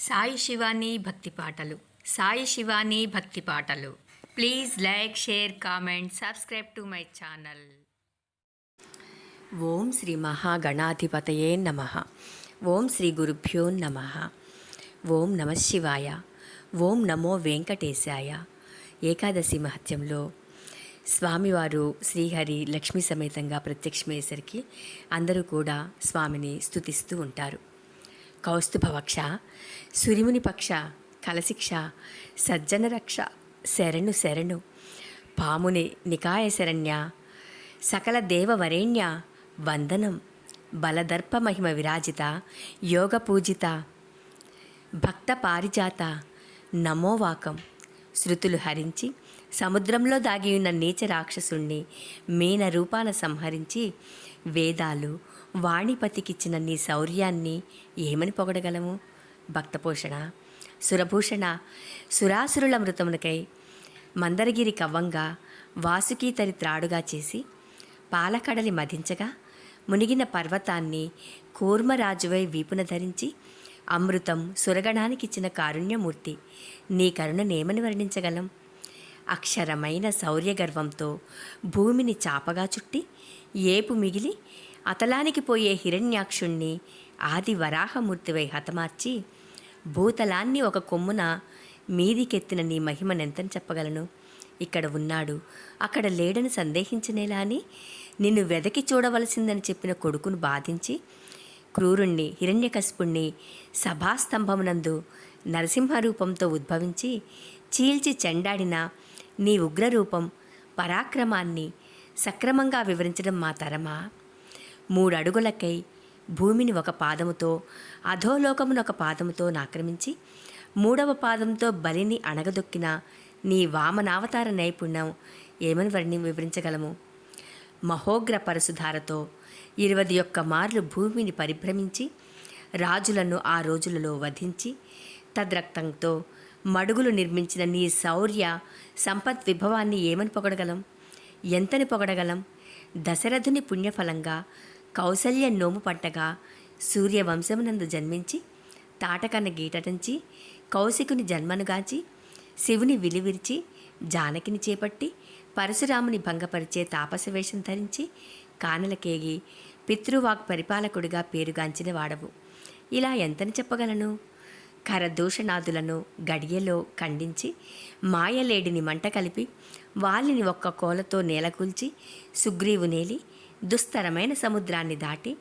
సాయి శివాని భక్తి పాటలు. సాయి శివాని భక్తి పాటలు. Please like share comment subscribe to my channel. ఓం శ్రీ మహాగణాధిపతయే నమ. ఓం శ్రీ గురుభ్యో నమ. ఓం నమ శివాయ. ఓం నమో వెంకటేశాయ. ఏకాదశి మహత్యంలో స్వామివారు శ్రీహరి లక్ష్మీ సమేతంగా ప్రత్యక్షమయ్యేసరికి అందరూ కూడా స్వామిని స్తుతిస్తూ ఉంటారు. కౌస్తుభవక్ష సురిముని పక్ష కలశిక్ష సజ్జన రక్ష శరణు శరణు పాముని నికాయ శరణ్య సకల దేవవరేణ్య వందనం బలదర్ప మహిమ విరాజిత యోగ పూజిత భక్త పారిజాత నమోవాకం శృతులు హరించి సముద్రంలో దాగి ఉన్న నీచ రాక్షసుణ్ణి మీన రూపాన సంహరించి వేదాలు వాణిపతికిచ్చిన నీ శౌర్యాన్ని ఏమని పొగడగలము? భక్తపోషణ సురభూషణ సురాసురుల మృతమునకై మందరగిరి కవ్వంగా వాసుకీతరి త్రాడుగా చేసి పాలకడలి మధించగా మునిగిన పర్వతాన్ని కూర్మరాజువై వీపున ధరించి అమృతం సురగణానికిచ్చిన కారుణ్యమూర్తి నీ కరుణనేమని వర్ణించగలం. అక్షరమైన శౌర్యగర్వంతో భూమిని చాపగా చుట్టి ఏపు మిగిలి అతలానికి పోయే హిరణ్యాక్షుణ్ణి ఆది వరాహమూర్తివై హతమార్చి భూతలాన్ని ఒక కొమ్మున మీదికెత్తిన నీ మహిమనెంతని చెప్పగలను. ఇక్కడ ఉన్నాడు అక్కడ లేడని సందేహించనేలా అని నిన్ను వెదకి చూడవలసిందని చెప్పిన కొడుకును బాధించి క్రూరుణ్ణి హిరణ్యకశిపుణ్ణి సభాస్తంభమునందు నరసింహరూపంతో ఉద్భవించి చీల్చి చెండాడిన నీ ఉగ్రరూపం పరాక్రమాన్ని సక్రమంగా వివరించడం మా తరమా? మూడడుగులకై భూమిని ఒక పాదముతో అధోలోకమును ఒక పాదముతో నాక్రమించి మూడవ పాదంతో బలిని అణగదొక్కిన నీ వామనావతార నైపుణ్యం ఏమని వారిని వివరించగలము? మహోగ్ర పరశుధారతో ఇరవై ఒక్క మార్లు భూమిని పరిభ్రమించి రాజులను ఆ రోజులలో వధించి తద్రక్తంతో మడుగులు నిర్మించిన నీ శౌర్య సంపత్ విభవాన్ని ఏమని పొగడగలం? ఎంతని పొగడగలం? దశరథుని పుణ్యఫలంగా కౌసల్య నోము పట్టగా సూర్యవంశమునందు జన్మించి తాటకన్న గీటటంచి కౌశికుని జన్మనుగాచి శివుని విలివిరిచి జానకిని చేపట్టి పరశురాముని భంగపరిచే తాపస వేషం ధరించి కానలకేగి పితృవాక్ పరిపాలకుడిగా పేరుగాంచిన వాడవు. ఇలా ఎంతని చెప్పగలను? కరదూషణాదులను గడియలో ఖండించి మాయలేడిని మంట కలిపి వాలిని ఒక్క కోలతో నేలకూల్చి సుగ్రీవు నేలి దుస్తరమైన సముద్రాన్ని దాటి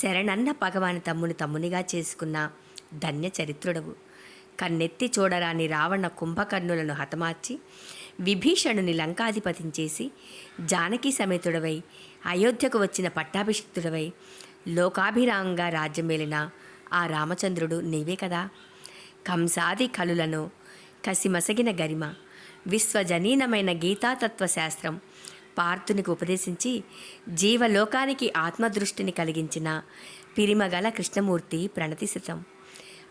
శరణన్న భగవాని తమ్ముని తమ్మునిగా చేసుకున్న ధన్య చరిత్రుడవు కన్నెత్తి చూడరాని రావణ కుంభకర్ణులను హతమార్చి విభీషణుని లంకాధిపతిం చేసి జానకి సమేతుడవై అయోధ్యకు వచ్చిన పట్టాభిషిక్తుడవై లోకాభిరామంగా రాజ్యమేలిన ఆ రామచంద్రుడు నీవే కదా. కంసాది కలులను కసిమసగిన గరిమ విశ్వజనీనమైన గీతాతత్వ శాస్త్రం పార్థునికి ఉపదేశించి జీవలోకానికి ఆత్మదృష్టిని కలిగించిన పిరిమగల కృష్ణమూర్తి ప్రణతిసితం.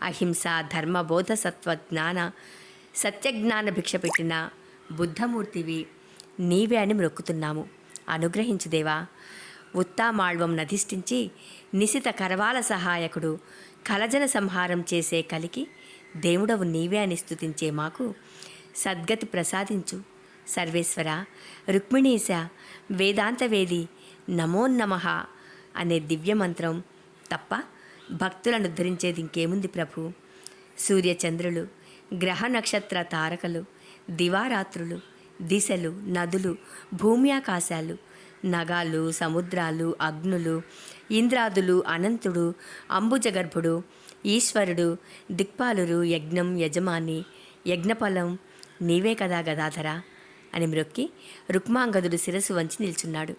అహింస ధర్మ బోధ సత్వ జ్ఞాన సత్యజ్ఞాన భిక్ష పెట్టిన బుద్ధమూర్తివి నీవే అని మొక్కుతున్నాము అనుగ్రహించు దేవా. ఉత్తామాళ్వం నధిష్ఠించి నిశిత కరవాల సహాయకుడు కలజన సంహారం చేసే కలికి దేవుడవు నీవే అని స్థుతించే మాకు సద్గతి ప్రసాదించు. సర్వేశ్వర రుక్మిణీశ వేదాంతవేది నమో నమః అనే దివ్యమంత్రం తప్ప భక్తులను ఉద్ధరించేది ఇంకేముంది ప్రభు? సూర్యచంద్రులు గ్రహ నక్షత్ర తారకలు దివారాత్రులు దిశలు నదులు భూమి ఆకాశాలు నగాలు సముద్రాలు అగ్నులు ఇంద్రాదులు అనంతుడు అంబుజగర్భుడు ఈశ్వరుడు దిక్పాలురు యజ్ఞం యజమాని యజ్ఞఫలం నీవే కదా గదాధర? అని మ్రొక్కి రుక్మాంగదుడు శిరస్సు వంచి నిల్చున్నాడు.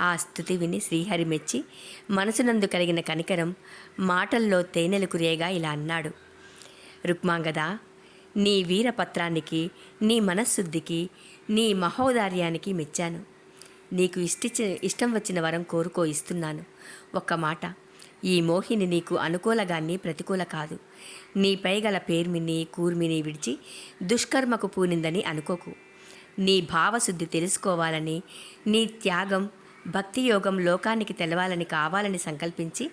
ఆ స్థుతి విని శ్రీహరి మెచ్చి మనసునందు కలిగిన కనికరం మాటల్లో తేనెలు కురేగా ఇలా అన్నాడు. రుక్మాంగద నీ వీరపత్రానికి నీ మనశ్శుద్ధికి నీ మహోదార్యానికి మెచ్చాను. నీకు ఇష్టించి ఇష్టం వచ్చిన వరం కోరుకో ఇస్తున్నాను. ఒక్క మాట ఈ మోహిని నీకు అనుకూలగాన్ని ప్రతికూల కాదు. నీపై గల పేర్మిని కూర్మిని విడిచి దుష్కర్మకు పూనిందని అనుకోకు. నీ భావశుద్ధి తెలుసుకోవాలని నీ త్యాగం భక్తి యోగం లోకానికి తెలవాలని కావాలని సంకల్పించి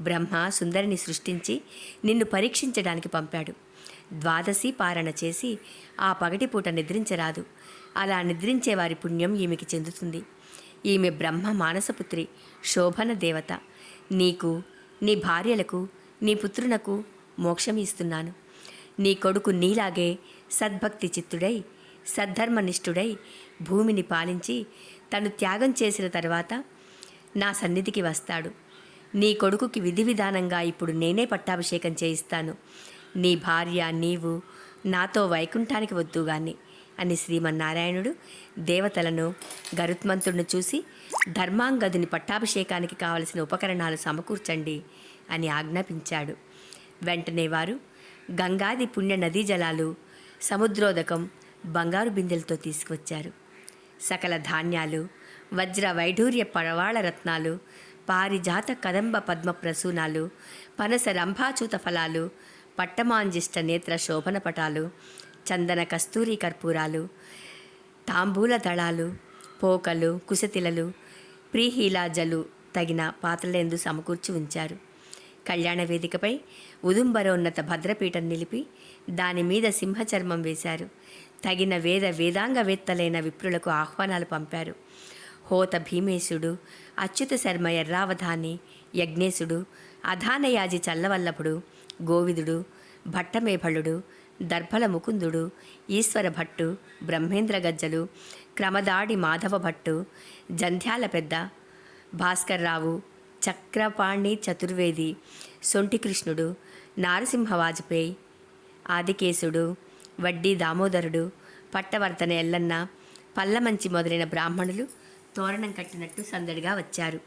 బ్రహ్మ సుందరిని సృష్టించి నిన్ను పరీక్షించడానికి పంపాడు. ద్వాదశి పారణ చేసి ఆ పగటిపూట నిద్రించరాదు. అలా నిద్రించే వారి పుణ్యం ఈమెకి చెందుతుంది. ఈమె బ్రహ్మ మానసపుత్రి శోభన దేవత. నీకు నీ భార్యలకు నీ పుత్రునకు మోక్షం ఇస్తున్నాను. నీ కొడుకు నీలాగే సద్భక్తి చిత్తుడై సద్ధర్మనిష్ఠుడై భూమిని పాలించి తను త్యాగం చేసిన తర్వాత నా సన్నిధికి వస్తాడు. నీ కొడుకుకి విధి విధానంగా ఇప్పుడు నేనే పట్టాభిషేకం చేయిస్తాను. నీ భార్య నీవు నాతో వైకుంఠానికి వద్దుగాని అని శ్రీమన్నారాయణుడు దేవతలను గరుత్మంతుడిని చూసి ధర్మాంగదుని పట్టాభిషేకానికి కావలసిన ఉపకరణాలు సమకూర్చండి అని ఆజ్ఞాపించాడు. వెంటనే వారు గంగాది పుణ్య నదీ జలాలు సముద్రోదకం బంగారు బిందెలతో తీసుకువచ్చారు. సకల ధాన్యాలు వజ్ర వైఢూర్య పరవాళ రత్నాలు పారిజాత కదంబ పద్మ ప్రసూనాలు పనస రంభాచూత ఫలాలు పట్టమాంజిష్ట నేత్ర శోభన పటాలు చందన కస్తూరి కర్పూరాలు తాంబూల దళాలు పోకలు కుశతిలలు ప్రీహీలాజలు తగిన పాత్రలేందు సమకూర్చి ఉంచారు. కళ్యాణ వేదికపై ఉదుంబరోన్నత భద్రపీఠం నిలిపి దాని మీద సింహచర్మం వేశారు. తగిన వేద వేదాంగవేత్తలైన విప్రులకు ఆహ్వానాలు పంపారు. హోత భీమేశుడు అచ్యుత శర్మ ఎర్రావధాని యజ్ఞేశుడు అధానయాజి చల్లవల్లభుడు గోవిదుడు భట్టమేభళుడు దర్భల ముకుందుడు ఈశ్వర భట్టు బ్రహ్మేంద్ర గజ్జలు క్రమదాడి మాధవ భట్టు జంధ్యాల పెద్ద భాస్కర్రావు చక్రపాణి చతుర్వేది. సొంటి కృష్ణుడు నారసింహ వాజపేయి ఆదికేశుడు వడ్డీ దామోదరుడు పట్టవర్తన ఎల్లన్న పల్లమంచి మొదలైన బ్రాహ్మణులు తోరణం కట్టినట్టు సందడిగా వచ్చారు.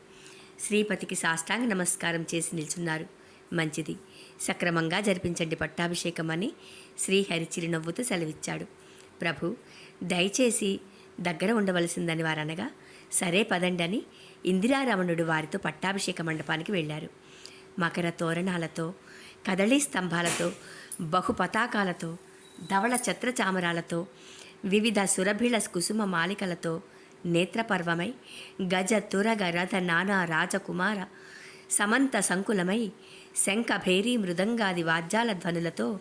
శ్రీపతికి సాష్టాంగ నమస్కారం చేసి నిల్చున్నారు. మంచిది. సక్రమంగా జరిపించండి పట్టాభిషేకం అని శ్రీహరి చిరునవ్వుతూ సెలవిచ్చాడు. ప్రభు దయచేసి దగ్గర ఉండవలసిందని వారనగా సరే పదండి అని ఇందిరారమణుడు వారితో పట్టాభిషేక మండపానికి వెళ్ళారు. మకర తోరణాలతో కదళీ స్తంభాలతో బహు పతాకాలతో ధవళ ఛత్రచామరాలతో వివిధ సురభిళ కుసుమ మాలికలతో నేత్రపర్వమై గజ తురగ రథ నానా రాజకుమార సమంత సంకులమై శంఖ భేరీ మృదంగాది వాద్యాల ధ్వనులతో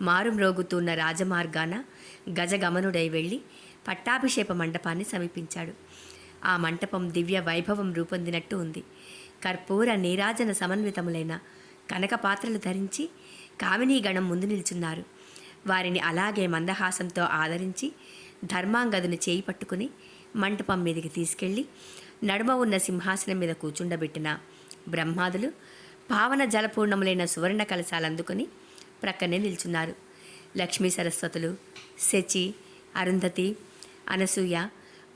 మారుమ్రోగుతున్న రాజమార్గాన గజగమనుడై వెళ్ళి పట్టాభిషేక మండపాన్ని సమీపించాడు. ఆ మంటపం దివ్య వైభవం రూపొందినట్టు ఉంది. కర్పూర నీరాజన సమన్వితములైన కనక పాత్రలు ధరించి కామినీగణం ముందు నిల్చున్నారు. వారిని అలాగే మందహాసంతో ఆదరించి ధర్మాంగదుని చేయి పట్టుకుని మంటపం మీదకి తీసుకెళ్ళి నడుమ ఉన్న సింహాసనం మీద కూర్చుండబెట్టిన బ్రహ్మాదులు పావన జలపూర్ణములైన సువర్ణ కలశాలు అందుకొని ప్రక్కనే నిల్చున్నారు. లక్ష్మీ సరస్వతులు శచి అరుంధతి అనసూయ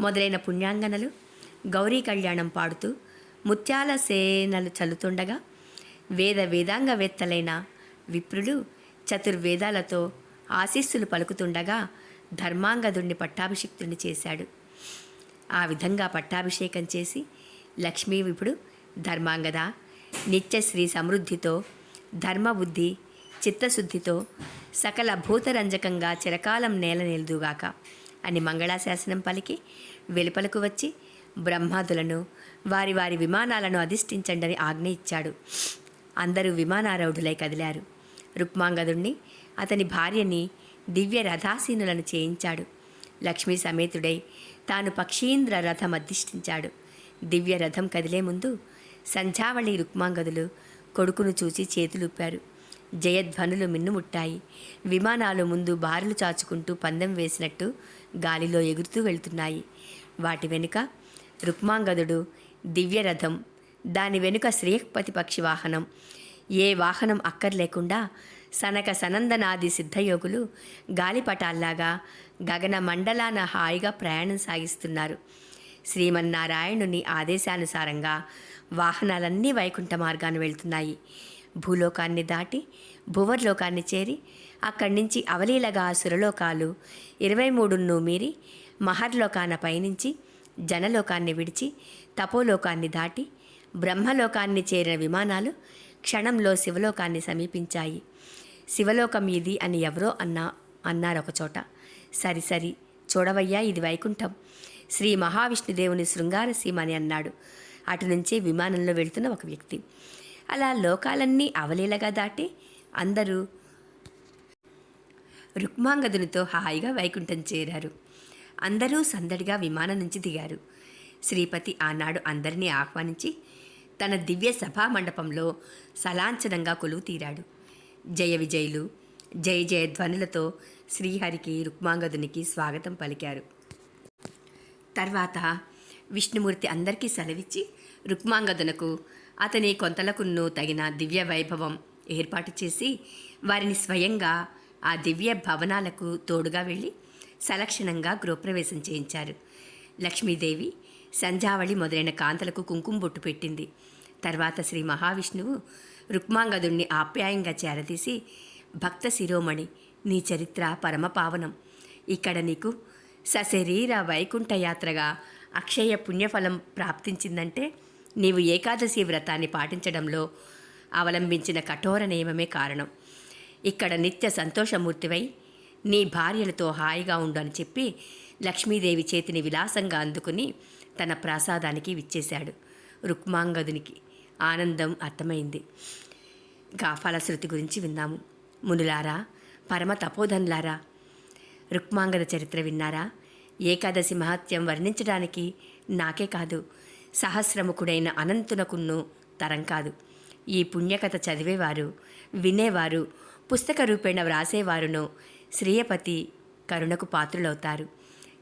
మొదలైన పుణ్యాంగనలు గౌరీ కళ్యాణం పాడుతూ ముత్యాల సేనలు చల్లుతుండగా వేద వేదాంగవేత్తలైన విప్రులు చతుర్వేదాలతో ఆశీస్సులు పలుకుతుండగా ధర్మాంగదుణ్ణి పట్టాభిషిక్తుడిని చేశాడు. ఆ విధంగా పట్టాభిషేకం చేసి లక్ష్మీ విపుడు ధర్మాంగద నిత్య శ్రీ సమృద్ధితో ధర్మబుద్ధి చిత్తశుద్ధితో సకల భూతరంజకంగా చిరకాలం నేల నిలుదుగాక అని మంగళాశాసనం పలికి వెలుపలకు వచ్చి బ్రహ్మాదులను వారి వారి విమానాలను అధిష్ఠించండని ఆజ్ఞ ఇచ్చాడు. అందరూ విమానారౌఢులై కదిలారు. రుక్మాంగదుణ్ణి అతని భార్యని దివ్య రథాసీనులను చేయించాడు. లక్ష్మీ సమేతుడై తాను పక్షీంద్ర రథం అధిష్ఠించాడు. దివ్య రథం కదిలే ముందు సంధ్యావళి రుక్మాంగదులు కొడుకును చూసి చేతులుప్పారు జయధ్వనులు మిన్నుముట్టాయి. విమానాలు ముందు బారులు చాచుకుంటూ పందెం వేసినట్టు గాలిలో ఎగురుతూ వెళ్తున్నాయి. వాటి వెనుక రుక్మాంగదుడు దివ్యరథం దాని వెనుక శ్రేయపతి పక్షి వాహనం. ఏ వాహనం అక్కర్లేకుండా సనక సనందనాది సిద్ధయోగులు గాలిపటాల్లాగా గగన మండలాన హాయిగా ప్రయాణం సాగిస్తున్నారు. శ్రీమన్నారాయణుని ఆదేశానుసారంగా వాహనాలన్నీ వైకుంఠ మార్గాన్ని వెళ్తున్నాయి. భూలోకాన్ని దాటి భువర్లోకాన్ని చేరి అక్కడి నుంచి అవలీలగా సురలోకాలు ఇరవై మూడును మీరి మహర్లోకాన పయనించి జనలోకాన్ని విడిచి తపోలోకాన్ని దాటి బ్రహ్మలోకాన్ని చేరిన విమానాలు క్షణంలో శివలోకాన్ని సమీపించాయి. శివలోకం ఇది అని ఎవరో అన్నా అన్నారు ఒకచోట. సరి సరి చూడవయ్యా ఇది వైకుంఠం. శ్రీ మహావిష్ణుదేవుని శృంగార సీమ అని అన్నాడు. అటు నుంచే విమానంలో వెళ్తున్న ఒక వ్యక్తి. అలా లోకాలన్నీ అవలీలగా దాటి అందరూ రుక్మాంగదునితో హాయిగా వైకుంఠం చేరారు. అందరూ సందడిగా విమానం నుంచి దిగారు. శ్రీపతి ఆనాడు అందరినీ ఆహ్వానించి తన దివ్య సభా మండపంలో సలాంఛనంగా కొలువు తీరాడు. జయ విజయులు జయ జయ ధ్వనులతో శ్రీహరికి రుక్మాంగదునికి స్వాగతం పలికారు. తర్వాత విష్ణుమూర్తి అందరికీ సెలవిచ్చి రుక్మాంగదునకు అతని కొంతలకున్ను తగిన దివ్య వైభవం ఏర్పాటు చేసి వారిని స్వయంగా ఆ దివ్య భవనాలకు తోడుగా వెళ్ళి సలక్షణంగా గృహప్రవేశం చేయించారు. లక్ష్మీదేవి సంధ్యావళి మొదలైన కాంతలకు కుంకుమ బొట్టు పెట్టింది. తర్వాత శ్రీ మహావిష్ణువు రుక్మాంగదుణ్ణి ఆప్యాయంగా చేరదీసి భక్త శిరోమణి నీ చరిత్ర పరమపావనం. ఇక్కడ నీకు సశరీర వైకుంఠ యాత్రగా అక్షయ పుణ్యఫలం ప్రాప్తించిందంటే నీవు ఏకాదశి వ్రతాన్ని పాటించడంలో అవలంబించిన కఠోర నియమమే కారణం. ఇక్కడ నిత్య సంతోషమూర్తివై నీ భార్యలతో హాయిగా ఉండు అని చెప్పి లక్ష్మీదేవి చేతిని విలాసంగా అందుకుని తన ప్రాసాదానికి విచ్చేశాడు. రుక్మాంగదునికి ఆనందం అర్థమైంది. గాఫాల శృతి గురించి విన్నాము. మునులారా పరమ తపోధన్లారా రుక్మాంగద చరిత్ర విన్నారా? ఏకాదశి మహత్యం వర్ణించడానికి నాకే కాదు సహస్రముఖుడైన అనంతునకున్ను తరం కాదు. ఈ పుణ్యకథ చదివేవారు వినేవారు పుస్తక రూపేణ వ్రాసేవారును శ్రీయపతి కరుణకు పాత్రులవుతారు.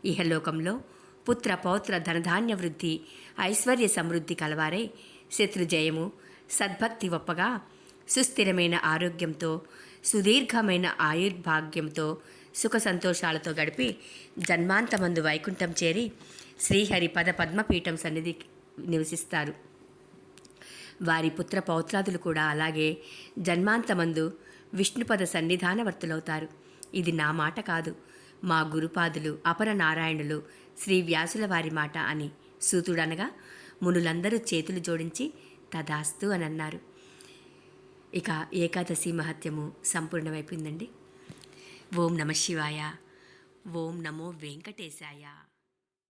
ఇహలోకంలో పుత్ర పౌత్ర ధనధాన్య వృద్ధి ఐశ్వర్య సమృద్ధి కలవారే శత్రుజయము. సద్భక్తి ఒప్పగా సుస్థిరమైన ఆరోగ్యంతో సుదీర్ఘమైన ఆయుర్భాగ్యంతో సుఖ సంతోషాలతో గడిపి జన్మాంతమందు వైకుంఠం చేరి శ్రీహరి పద పద్మపీఠం సన్నిధి నివసిస్తారు. వారి పుత్ర పౌత్రాదులు కూడా అలాగే జన్మాంతమందు విష్ణుపద సన్నిధానవర్తులవుతారు. ఇది నా మాట కాదు. మా గురుపాదులు అపర నారాయణులు శ్రీ వ్యాసుల వారి మాట అని సూతుడనగా మునులందరూ చేతులు జోడించి తదాస్తు అని అన్నారు ఇక ఏకాదశి మహత్యము సంపూర్ణమైపోయిందండి. ఓం నమ శివాయ. ఓం నమో వెంకటేశాయ.